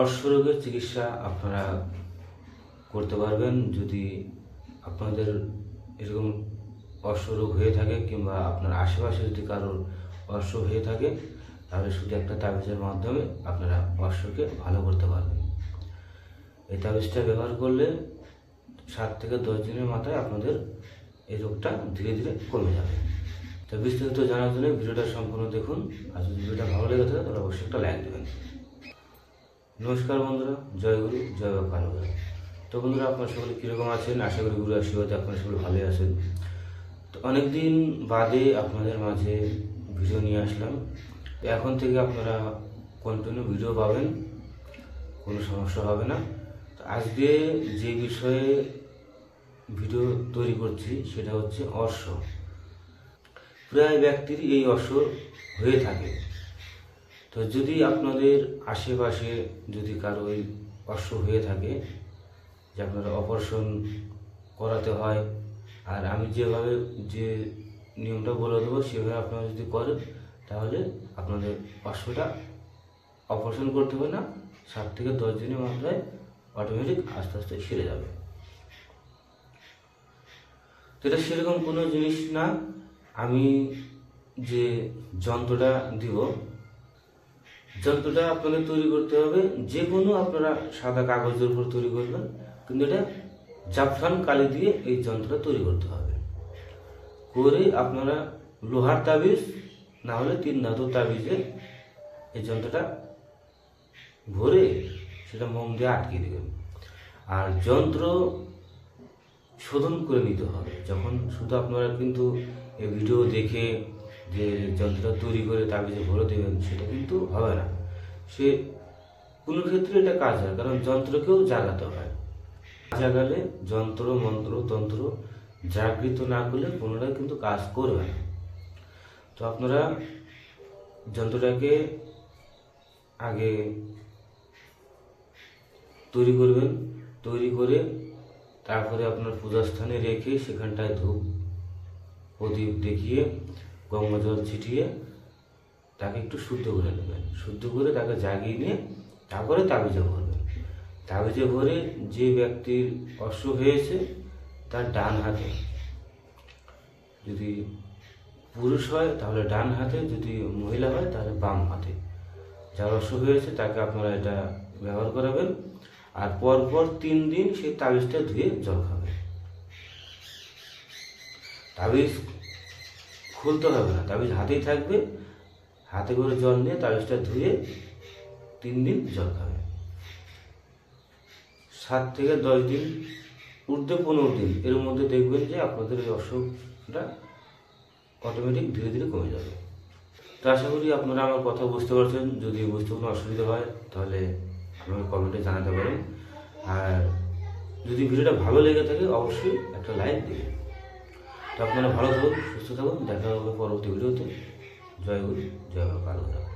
অর্শরোগের চিকিৎসা আপনারা করতে পারবেন যদি আপনাদের এরকম অর্শরোগ হয়ে থাকে কিংবা আপনার আশেপাশে যদি কারোর অর্শ হয়ে থাকে, তাহলে শুধু একটা তাবিজের মাধ্যমে আপনারা অর্শকে ভালো করতে পারবেন। এই তাবিজটা ব্যবহার করলে সাত থেকে দশ দিনের মাথায় আপনাদের এই রোগটা ধীরে ধীরে কমে যাবে। তো বিস্তারিত জানার জন্য ভিডিওটা সম্পূর্ণ দেখুন। আর যদি ভিডিওটা ভালো লেগে থাকে, তাহলে অবশ্যই একটা লাইক দেবেন। নমস্কার বন্ধুরা, জয় গুরু, জয় কানু তো বন্ধুরা, আপনারা সকলে কীরকম আছেন? আশা করি গুরু আশীর্বাদে আপনার সকলে ভালোই আছেন। তো অনেকদিন বাদে আপনাদের মাঝে ভিডিও নিয়ে আসলাম। এখন থেকে আপনারা কন্টিনিউ ভিডিও পাবেন, কোনো সমস্যা হবে না। তো আজকে যে বিষয়ে ভিডিও তৈরি করছি, সেটা হচ্ছে অর্শ প্রায় ব্যক্তির এই অর্শ হয়ে থাকে। তো যদি আপনাদের আশেপাশে যদি কারও ওই অর্শ হয়ে থাকে, যে আপনারা অপারেশন করাতে হয়, আর আমি যেভাবে যে নিয়মটা বলে দেবো, সেভাবে আপনারা যদি করেন, তাহলে আপনাদের অশ্বটা অপারেশন করতে হবে না, সাত থেকে দশ দিনের মাত্রায় অটোমেটিক আস্তে আস্তে সেরে যাবে। তো এটা সেরকম কোনো জিনিস না। আমি যে যন্ত্রটা দিব যন্ত্রটা আপনাদের তৈরি করতে হবে যে কোনো আপনারা সাদা কাগজের উপর তৈরি করবেন, কিন্তু এটা জাফরান কালি দিয়ে এই যন্ত্রটা তৈরি করতে হবে। করে আপনারা লোহার তাবিজ না হলে তিন ধাতুর তাবিজে এই যন্ত্রটা ভরে সেটা মোম দিয়ে আটকে দেবেন। আর যন্ত্র শোধন করে নিতে হবে। যখন শুধু আপনারা কিন্তু এই ভিডিও দেখে যে যন্ত্রটা তৈরি করে তাবিজে ভরে দেবেন সেটা কিন্তু হবে না। সে কোনো ক্ষেত্রে এটা কাজ হয়, কারণ যন্ত্রকেও জাগাতে হয়। জাগালে যন্ত্র, মন্ত্র, তন্ত্র জাগৃত না করলে পুনরায় কিন্তু কাজ করবে না। তো আপনারা যন্ত্রটাকে আগে তৈরি করবেন, তৈরি করে তারপরে আপনার পূজাস্থানে রেখে সেখানটায় ধূপ, প্রদীপ দেখিয়ে গঙ্গা জল ছিটিয়ে তাকে একটু শুদ্ধ করে নেবেন। শুদ্ধ করে তাকে জাগিয়ে নিয়ে তারপরে তাবিজে ভরবেন। তাবিজে ভরে যে ব্যক্তির অশ্ব হয়েছে তার ডান হাতে। যদি পুরুষ হয় তাহলে ডান হাতে, যদি মহিলা হয় তাহলে বাম হাতে। যার অশ্ব হয়েছে তাকে আপনারা এটা ব্যবহার করাবেন। আর পরপর তিন দিন সেই তাবিজটা ধুয়ে জল খাবেন। তাবিজ খুলতে হবে না। তাবিজ হাতেই থাকবে। হাতে করে জল নিয়ে তাবিজটা ধুয়ে তিন দিন জল খাবে। সাত থেকে দশ দিন, ঊর্ধ্বে পনেরো দিন এর মধ্যে দেখবেন যে আপনাদের এই অসুখটা অটোমেটিক ধীরে ধীরে কমে যাবে। তো আশা করি আপনারা আমার কথা বুঝতে পারছেন। যদি বুঝতে কোনো অসুবিধা হয়, তাহলে আমাকে কমেন্টে জানাতে পারেন। আর যদি ভিডিওটা ভালো লেগে থাকে, অবশ্যই একটা লাইক দিবেন। আপনারা ভালো থাকুন সুস্থ থাকুন দেখা হবে পরবর্তী ভিডিওতে। জয় গুরু জয় বাবা